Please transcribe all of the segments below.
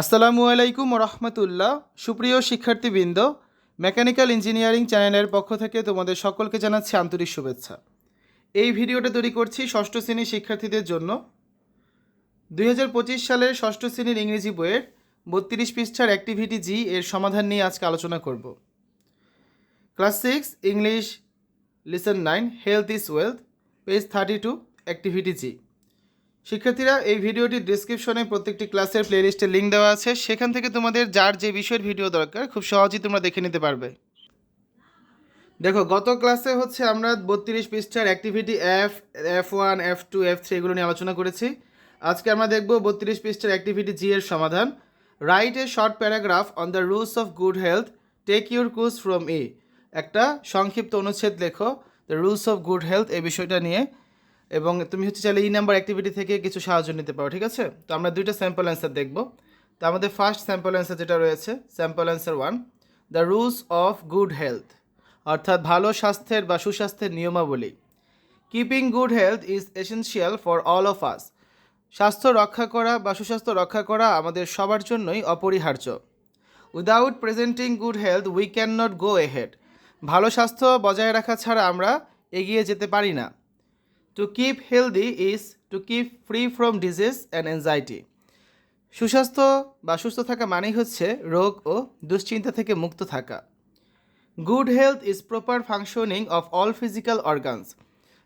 আসসালামু আলাইকুম রহমতুল্লাহ। সুপ্রিয় শিক্ষার্থীবৃন্দ, মেকানিক্যাল ইঞ্জিনিয়ারিং চ্যানেলের পক্ষ থেকে তোমাদের সকলকে জানাচ্ছি আন্তরিক শুভেচ্ছা। এই ভিডিওটা তৈরি করছি ষষ্ঠ শ্রেণির শিক্ষার্থীদের জন্য। দু হাজার পঁচিশ সালের ষষ্ঠ শ্রেণির ইংরেজি বইয়ের বত্রিশ পৃষ্ঠার অ্যাক্টিভিটি জি এর সমাধান নিয়ে আজকে আলোচনা করব। Class six, English, lesson nine, health is wealth, page thirty two, activity G. শিক্ষার্থীরা, এই ভিডিওটির ডিসক্রিপশনে প্রত্যেকটি ক্লাসের প্লেলিস্টের লিঙ্ক দেওয়া আছে। সেখান থেকে তোমাদের যার যে বিষয়ের ভিডিও দরকার, খুব সহজেই তোমরা দেখে নিতে পারবে। দেখো, গত ক্লাসে হচ্ছে আমরা বত্রিশ পৃষ্ঠার activity F F one F two F three এগুলো নিয়ে আলোচনা করেছি। আজকে আমরা দেখব বত্রিশ পৃষ্ঠার অ্যাক্টিভিটি জি এর সমাধান। Write a short paragraph on the rules of good health take your cues from E একটা সংক্ষিপ্ত অনুচ্ছেদ লেখো the rules of good health এই বিষয়টা নিয়ে। এবং তুমি হচ্ছে চাইলে ই নাম্বার অ্যাক্টিভিটি থেকে কিছু সাহায্য নিতে পারো, ঠিক আছে? তো আমরা দুইটা স্যাম্পল অ্যান্সার দেখব। তো আমাদের ফার্স্ট স্যাম্পল অ্যান্সার যেটা রয়েছে sample answer one the rules of good health অর্থাৎ ভালো স্বাস্থ্যের বা সুস্বাস্থ্যের নিয়মাবলী। Keeping good health is essential for all of us স্বাস্থ্য রক্ষা করা বা সুস্বাস্থ্য রক্ষা করা আমাদের সবার জন্যই অপরিহার্য। Without presenting good health we can not go ahead ভালো স্বাস্থ্য বজায় রাখা ছাড়া আমরা এগিয়ে যেতে পারি না। To keep healthy is to keep free from disease and anxiety সুস্বাস্থ্য বা সুস্থ থাকা মানেই হচ্ছে রোগ ও দুশ্চিন্তা থেকে মুক্ত থাকা। Good health is proper functioning of all physical organs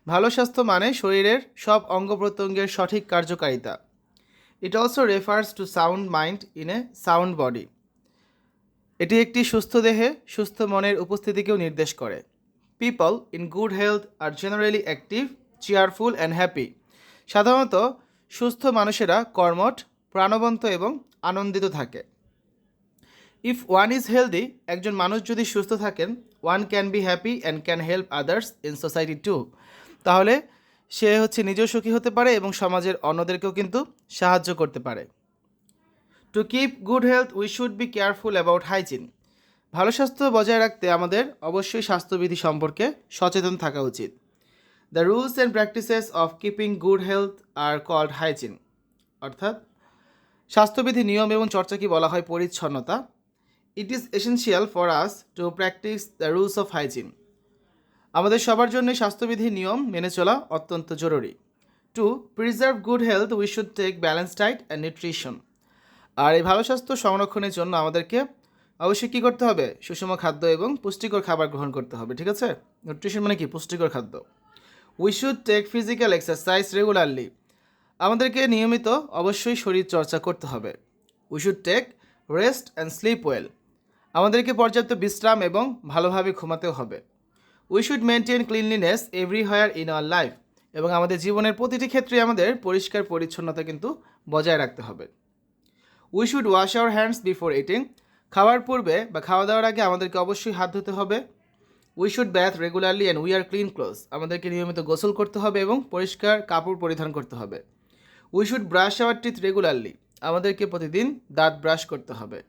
ভালো স্বাস্থ্য মানে শরীরের সব অঙ্গ প্রত্যঙ্গের সঠিক কার্যকারিতা। It also refers to sound mind in a sound body এটি একটি সুস্থ দেহে, সুস্থ মনের উপস্থিতিকেও নির্দেশ করে। People in good health are generally active cheerful and happy সাধারণত সুস্থ মানুষেরা কর্মঠ, প্রাণবন্ত এবং আনন্দিত থাকে। ইফ ওয়ান ইজ হেলদি একজন মানুষ যদি সুস্থ থাকেন one can be happy and can help others in society to তাহলে সে হচ্ছে নিজেও সুখী হতে পারে এবং সমাজের অন্যদেরকেও কিন্তু সাহায্য করতে পারে। To keep good health we should be careful about hygiene ভালো স্বাস্থ্য বজায় রাখতে আমাদের অবশ্যই স্বাস্থ্যবিধি সম্পর্কে সচেতন থাকা উচিত। The rules and practices of keeping good health are called hygiene অর্থাৎ, স্বাস্থ্যবিধি নিয়ম এবং চর্চাকে বলা হয়? পরিচ্ছন্নতা। It is essential for us to practise the rules of hygiene আমাদের সবার জন্যই স্বাস্থ্যবিধি নিয়ম মেনে চলা অত্যন্ত জরুরি। To preserve good health we should take balance diet and nutrition আর এই ভালো স্বাস্থ্য সংরক্ষণের জন্য আমাদেরকে অবশ্যই কী করতে হবে? সুষম খাদ্য এবং পুষ্টিকর খাবার গ্রহণ করতে হবে। ঠিক আছে? নিউট্রিশন মানে কি? পুষ্টিকর খাদ্য। We should take physical exercise regularly আমাদেরকে নিয়মিত অবশ্যই শরীর চর্চা করতে হবে। We should take rest and sleep well আমাদেরকে পর্যাপ্ত বিশ্রাম এবং ভালোভাবে ঘুমাতেও হবে। We should maintain cleanliness every everywhere in our life এবং আমাদের জীবনের প্রতিটি ক্ষেত্রে আমাদের পরিষ্কার পরিচ্ছন্নতা কিন্তু বজায় রাখতে হবে। We should wash our hands before eating খাওয়ার পূর্বে বা খাওয়া দাওয়ার আগে আমাদেরকে অবশ্যই হাত ধুতে হবে। We should bath regularly and we are clean clothes আমাদেরকে নিয়মিত গোসল করতে হবে এবং পরিষ্কার কাপড় পরিধান করতে হবে। We should brush our teeth regularly আমাদেরকে প্রতিদিন দাঁত ব্রাশ করতে হবে।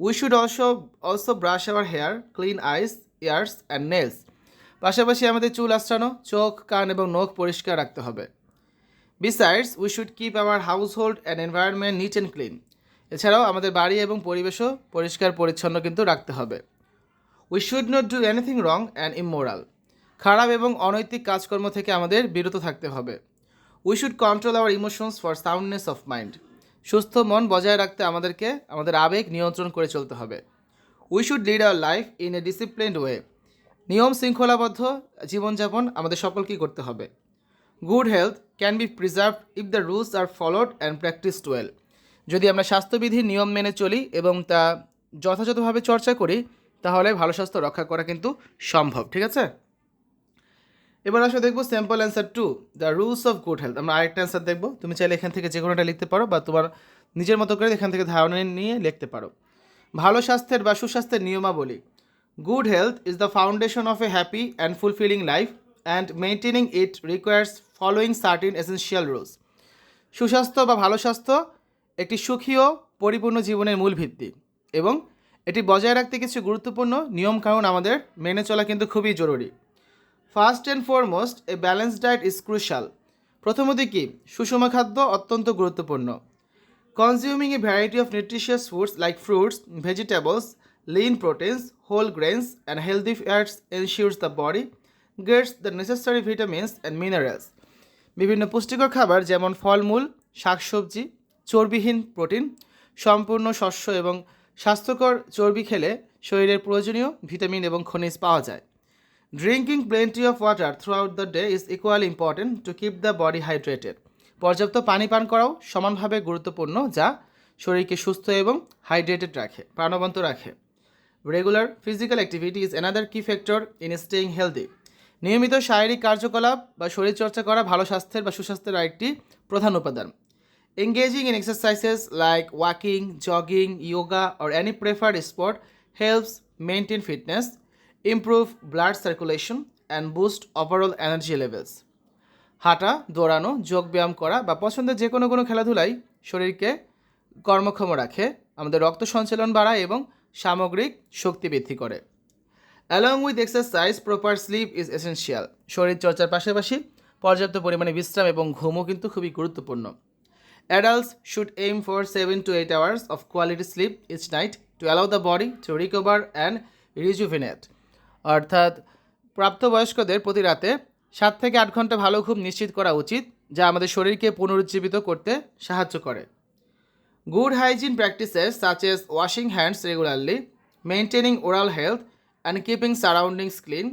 We should also also brush our hair clean eyes ears and nails পাশাপাশি আমাদের চুল আশ্রানো চোখ, কান এবং নখ পরিষ্কার রাখতে হবে। Besides we should keep our household and environment neat and clean এছাড়াও আমাদের বাড়ি এবং পরিবেশও পরিষ্কার পরিচ্ছন্ন কিন্তু রাখতে হবে। We should not do anything wrong and immoral খারাপ এবং অনৈতিক কাজকর্ম থেকে আমাদের বিরত থাকতে হবে। We should control our emotions for soundness of mind সুস্থ মন বজায় রাখতে আমাদেরকে, আমাদের আবেগ নিয়ন্ত্রণ করে চলতে হবে। We should lead our life in a disciplined way নিয়ম শৃঙ্খলাবদ্ধ জীবনযাপন আমাদের সকলকেই করতে হবে। Good health can be preserve if the rules are followed and practise well যদি আমরা স্বাস্থ্যবিধির নিয়ম মেনে চলি এবং তা যথাযথভাবে চর্চা করি তাহলে ভালো স্বাস্থ্য রক্ষা করা কিন্তু সম্ভব, ঠিক আছে? এবার আসলে দেখব sample answer two the rules of good health আমরা আরেকটা অ্যান্সার দেখব। তুমি চাইলে এখান থেকে যে কোনোটা লিখতে পারো বা তোমার নিজের মতো করে এখান থেকে ধারণা নিয়ে লিখতে পারো। ভালো স্বাস্থ্যের বা সুস্বাস্থ্যের নিয়মাবলী। Good health is the foundation of a happy and fulfilling life and maintaining it requires following certain essential rules সুস্বাস্থ্য বা ভালো স্বাস্থ্য একটি সুখী ও পরিপূর্ণ জীবনের মূল ভিত্তি এবং এটি বজায় রাখতে কিছু গুরুত্বপূর্ণ নিয়ম কারণ আমাদের মেনে চলা কিন্তু খুবই জরুরি। First and foremost a balance diet is crucial প্রথমত কি? সুষম খাদ্য অত্যন্ত গুরুত্বপূর্ণ। Consuming a variety of nutritious foods like fruits vegetables lean proteins whole grains and healthy fats ensures the body gets the necessary vitamins and minerals বিভিন্ন পুষ্টিকর খাবার যেমন ফলমূল, শাকসবজি, চর্বিহীন প্রোটিন, সম্পূর্ণ শস্য এবং স্বাস্থ্যকর চর্বি খেলে শরীরের প্রয়োজনীয় ভিটামিন এবং খনিজ পাওয়া যায়। Drinking plenty of water throughout the day is equally important to keep the body hydrated পর্যাপ্ত পানি পান করাও সমানভাবে গুরুত্বপূর্ণ, যা শরীরকে সুস্থ এবং হাইড্রেটেড রাখে, প্রাণবন্ত রাখে। Regular physical activity is another key factor in staying healthy নিয়মিত শারীরিক কার্যকলাপ বা শরীরচর্চা করা ভালো স্বাস্থ্যের বা সুস্বাস্থ্যের আরেকটি প্রধান উপাদান। Engaging in exercises like walking jogging yoga or any preferred sport helps maintain fitness improve blood circulation and boost overall energy levels হাঁটা, দৌড়ানো, যোগব্যায়াম করা বা পছন্দের যে কোনো কোনো খেলাধুলাই শরীরকে কর্মক্ষম রাখে, আমাদের রক্ত সঞ্চালন বাড়ায় এবং সামগ্রিক শক্তি বৃদ্ধি করে। Along with exercise proper sleep is essential শরীর চর্চার পাশাপাশি পর্যাপ্ত পরিমাণে বিশ্রাম এবং ঘুমও কিন্তু খুবই গুরুত্বপূর্ণ। Adults should aim for seven to eight hours of quality sleep each night to allow the body to recover and rejuvenate অর্থাৎ প্রাপ্তবয়স্কদের প্রতি রাতে সাত থেকে আট ঘণ্টা ভালো ঘুম নিশ্চিত করা উচিত যা আমাদের শরীরকে পুনরুজ্জীবিত করতে সাহায্য করে। Good hygiene practices such as washing hands regularly, maintaining oral health, and keeping surroundings clean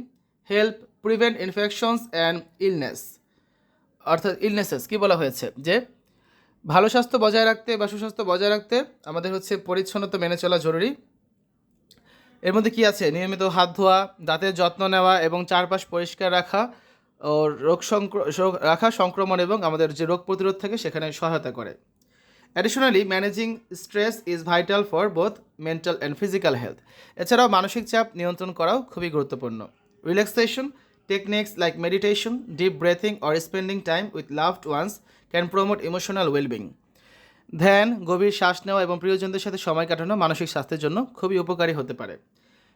help prevent infections and illness. অর্থাৎ ইলনেসেস কি বলা হয়েছে? যে ভালো স্বাস্থ্য বজায় রাখতে বা সুস্বাস্থ্য বজায় রাখতে আমাদের হচ্ছে পরিচ্ছন্নতা মেনে চলা জরুরি। এর মধ্যে কি আছে? নিয়মিত হাত ধোয়া, দাঁতের যত্ন নেওয়া এবং চারপাশ পরিষ্কার রাখা ও রোগ সংক্র রাখা, সংক্রমণ এবং আমাদের যে রোগ প্রতিরোধ থাকে সেখানে সহায়তা করে। Additionally managing stress is vital for both mental and physical health এছাড়াও মানসিক চাপ নিয়ন্ত্রণ করাও খুবই গুরুত্বপূর্ণ। Relaxation techniques like meditation deep breathing or spending time with loved ones can promote emotional wellbeing ধ্যান গভীর শ্বাস নেওয়া এবং প্রিয়জনদের সাথে সময় কাটানো মানসিক স্বাস্থ্যের জন্য খুবই উপকারী হতে পারে।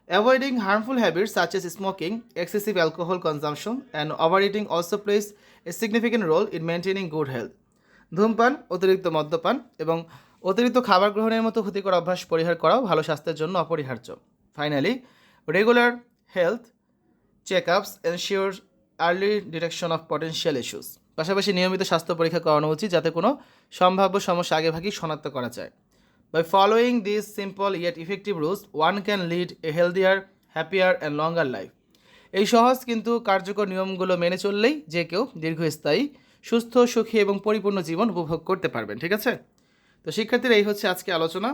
Avoiding harmful habits such as smoking excessive alcohol consumption and overeating also plays a significant role in maintaining good health ধূমপান, অতিরিক্ত মদ্যপান এবং অতিরিক্ত খাবার গ্রহণের মতো ক্ষতিকর অভ্যাস পরিহার করাও ভালো স্বাস্থ্যের জন্য অপরিহার্য। Finally regular health check ups ensure early detection of potential issues পাশাপাশি নিয়মিত স্বাস্থ্য পরীক্ষা করানো উচিত যাতে কোনো সম্ভাব্য সমস্যা আগেভাগেই শনাক্ত করা যায়। By following this simple yet effective rules one can lead a healthier happier and longer life এই সহজ কিন্তু কার্যকর নিয়মগুলো মেনে চললেই যে কেউ দীর্ঘস্থায়ী, সুস্থ, সুখী এবং পরিপূর্ণ জীবন উপভোগ করতে পারবেন, ঠিক আছে? তো শিক্ষার্থীরা, এই হচ্ছে আজকে আলোচনা।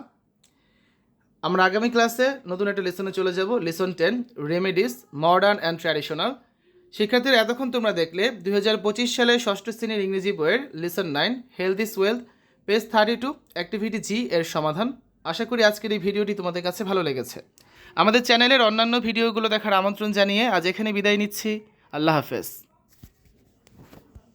আমরা আগামী ক্লাসে নতুন একটা লেসনে চলে যাব, lesson ten remedies modern and traditional শিক্ষার্থীরা, এতক্ষণ তোমরা দেখলে দুই সালে ষষ্ঠ শ্রেণির ইংরেজি বইয়ের lesson nine health is wealth page thirty two activity G এর সমাধান। আশা করি আজকের এই ভিডিওটি তোমাদের কাছে ভালো লেগেছে। আমাদের চ্যানেলের অন্যান্য ভিডিওগুলো দেখার আমন্ত্রণ জানিয়ে আজ এখানে বিদায় নিচ্ছি। আল্লাহ হাফেজ।